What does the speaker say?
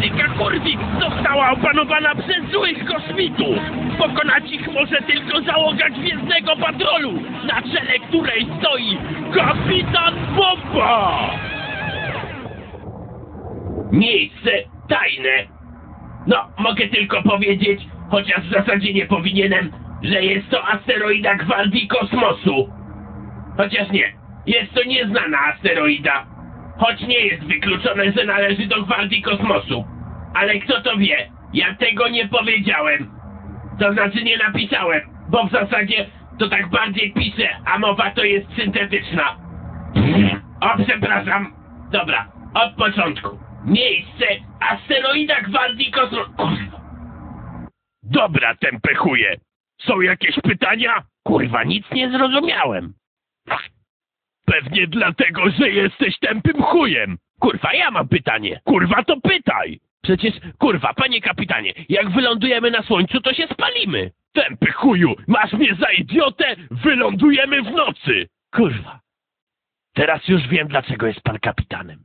galaktyka Kurwik została opanowana przez złych kosmitów. Pokonać ich może tylko załoga Gwiezdnego Patrolu, na czele której stoi Kapitan Bomba! Miejsce tajne. No, mogę tylko powiedzieć, chociaż w zasadzie nie powinienem, że jest to asteroida Gwardii Kosmosu. Chociaż nie, jest to nieznana asteroida. Choć nie jest wykluczone, że należy do Gwardii Kosmosu. Ale kto to wie? Ja tego nie powiedziałem. To znaczy nie napisałem, bo w zasadzie to tak bardziej piszę, a mowa to jest syntetyczna. O, przepraszam. Dobra, od początku. Miejsce asteroida Gwardii Kosmosu. Kurwa. Dobra, tępe chuje. Są jakieś pytania? Kurwa, nic nie zrozumiałem. Pewnie dlatego, że jesteś tępym chujem. Kurwa, ja mam pytanie. Kurwa, to pytaj. Przecież, kurwa, panie kapitanie, jak wylądujemy na słońcu, to się spalimy. Tępy chuju, masz mnie za idiotę? Wylądujemy w nocy. Kurwa. Teraz już wiem, dlaczego jest pan kapitanem.